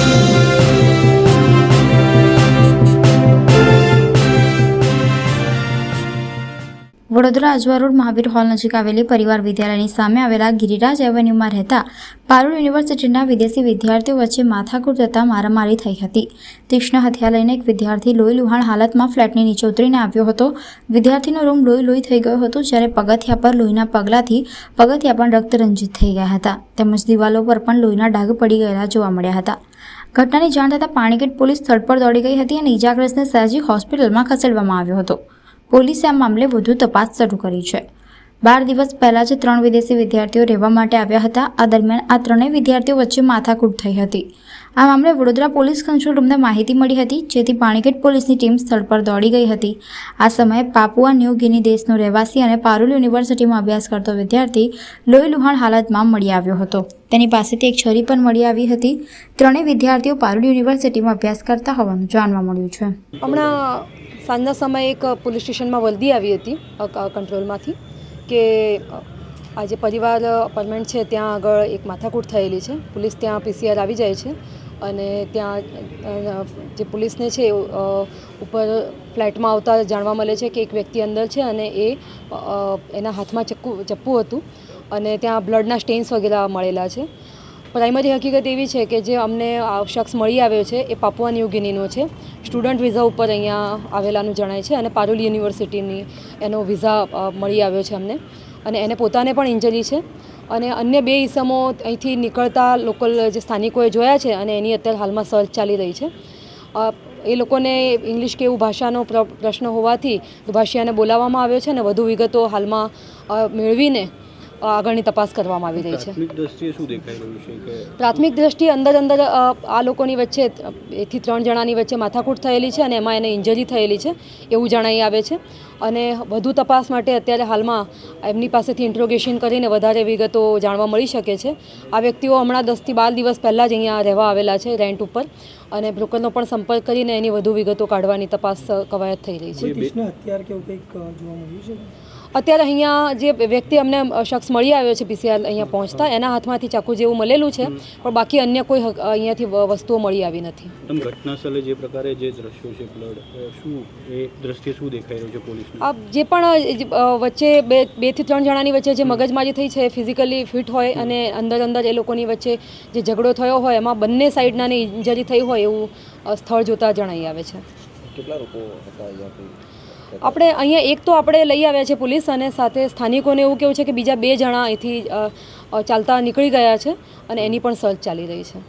Thank you. Vadodara Ajwa road Mahavir hall નજીક આવેલી પરિવાર વિદ્યાલયની સામે આવેલા ગિરિરાજ એવન્યુમાં રહેતા પારુલ યુનિવર્સિટીના વિદેશી વિદ્યાર્થીઓ વચ્ચે માથાકૂટ થતાં મારામારી થઈ હતી. તીક્ષ્ણ હથિયાર લઈને એક વિદ્યાર્થી લોહી લુહાણ હાલતમાં ફ્લેટની નીચે ઉતરીને આવ્યો હતો. વિદ્યાર્થીનો રૂમ લોહી લોહી થઈ ગયો હતો જ્યારે પગથિયા પર લોહીના પગલાથી પગથિયા પણ રક્તરંજિત થઈ ગયા હતા. તેમજ દિવાલો પર પણ લોહીના ડાઘ પડી ગયેલા જોવા મળ્યા હતા. ઘટનાની જાણ થતાં પાણીગેટ પોલીસ સ્થળ પર દોડી ગઈ હતી અને ઇજાગ્રસ્તને સયાજી હોસ્પિટલમાં ખસેડવામાં આવ્યો હતો. પોલીસે આ મામલે વધુ તપાસ શરૂ કરી છે. બાર દિવસ પહેલાં જ ત્રણ વિદેશી વિદ્યાર્થીઓ રહેવા માટે આવ્યા હતા. આ દરમિયાન આ ત્રણેય વિદ્યાર્થીઓ વચ્ચે માથાકૂટ થઈ હતી. આ મામલે વડોદરા પોલીસ કંટ્રોલ રૂમને માહિતી મળી હતી, જેથી પાણીગેટ પોલીસની ટીમ સ્થળ પર દોડી ગઈ હતી. આ સમયે પાપુઆ ન્યૂ ગિની દેશનો રહેવાસી અને પારુલ યુનિવર્સિટીમાં અભ્યાસ કરતો વિદ્યાર્થી લોહી લુહાણ હાલતમાં મળી આવ્યો હતો. તેની પાસેથી એક છરી પણ મળી આવી હતી. ત્રણેય વિદ્યાર્થીઓ પારુલ યુનિવર્સિટીમાં અભ્યાસ કરતા હોવાનું જાણવા મળ્યું છે. હમણાં સાંજના સમયે એક પોલીસ સ્ટેશનમાં વલદી આવી હતી કંટ્રોલમાંથી, કે આજે પરિવાર અપાર્ટમેન્ટ છે, ત્યાં આગળ એક માથાકૂટ થયેલી છે. પોલીસ ત્યાં પીસીઆર આવી જાય છે અને ત્યાં જે પોલીસને છે ઉપર ફ્લેટમાં આવતા જાણવા મળે છે કે એક વ્યક્તિ અંદર છે અને એ એના હાથમાં ચક્કુ, ચપ્પુ હતું અને ત્યાં બ્લડના સ્ટેન્સ વગેરે મળેલા છે. પ્રાઇમરી હકીકત એવી છે કે જે અમને શખ્સ મળી આવ્યો છે, એ પાપુઆ ન્યૂ છે. સ્ટુડન્ટ વિઝા ઉપર અહીંયા આવેલાનું જણાય છે અને પારુલ યુનિવર્સિટીની એનો વિઝા મળી આવ્યો છે અમને. અને એને પોતાને પણ ઇન્જરી છે. અને અન્ય બે ઇસમો અહીંથી નીકળતા લોકલ જે સ્થાનિકોએ જોયા છે અને એની અત્યારે હાલમાં સર્ચ ચાલી રહી છે. એ લોકોને ઇંગ્લિશ કે એવું ભાષાનો પ્ર- પ્રશ્ન હોવાથી ભાષિયાને બોલાવવામાં આવ્યો છે અને વધુ વિગતો હાલમાં મેળવીને આગળની તપાસ કરવામાં આવી રહી છે. પ્રાથમિક દ્રષ્ટિએ શું દેખાઈ રહ્યું છે કે પ્રાથમિક દ્રષ્ટિએ અંદર અંદર આ લોકોની વચ્ચે એથી ત્રણ જણાની વચ્ચે માથાકૂટ થયેલી છે અને એમાં એને ઇન્જરી થયેલી છે એવું જણાઈ આવે છે. અને વધુ તપાસ માટે અત્યારે હાલમાં એમની પાસેથી ઇન્ટ્રોગેશન કરીને વધારે વિગતો જાણવા મળી શકે છે. આ વ્યક્તિઓ હમણાં દસથી બાર દિવસ પહેલાં જ અહીંયા રહેવા આવેલા છે રેન્ટ ઉપર અને બ્રોકરનો પણ સંપર્ક કરીને એની વધુ વિગતો કાઢવાની તપાસ કવાયત થઈ રહી છે. કંઈક જોવા મળ્યું અત્યારે અહીંયા જે વ્યક્તિ અમને શખ્સ મળી આવ્યો છે પીસીઆર અહીંયા પહોંચતા એના હાથમાંથી ચાકુ જેવું મળેલું છે પણ બાકી અન્ય કોઈ હક- અહીંયાથી વસ્તુઓ મળી આવી નથી. ઘટના સ્થળે જે પ્રકારે જે દ્રશ્યો છે બ્લડ શું એ દ્રષ્ટિએ શું દેખાઈ રહ્યું છે પોલીસને આ જે પણ વચ્ચે બે બેથી ત્રણ જણાની વચ્ચે જે મગજમારી થઈ છે ફિઝિકલી ફિટ હોય અને અંદર અંદર એ લોકોની વચ્ચે જે ઝઘડો થયો હોય એમાં બંને સાઈડનાની ઇન્જરી થઈ હોય એવું સ્થળ જોતા જણાઈ આવે છે. કેટલા લોકો હતા આપણે અહીંયા એક તો આપણે લઈ આવ્યા છે પોલીસ અને સાથે સ્થાનિકોને એવું કેવું છે કે બીજા બે જણા અહીંથી ચાલતા નીકળી ગયા છે અને એની પણ સર્ચ ચાલી રહી છે.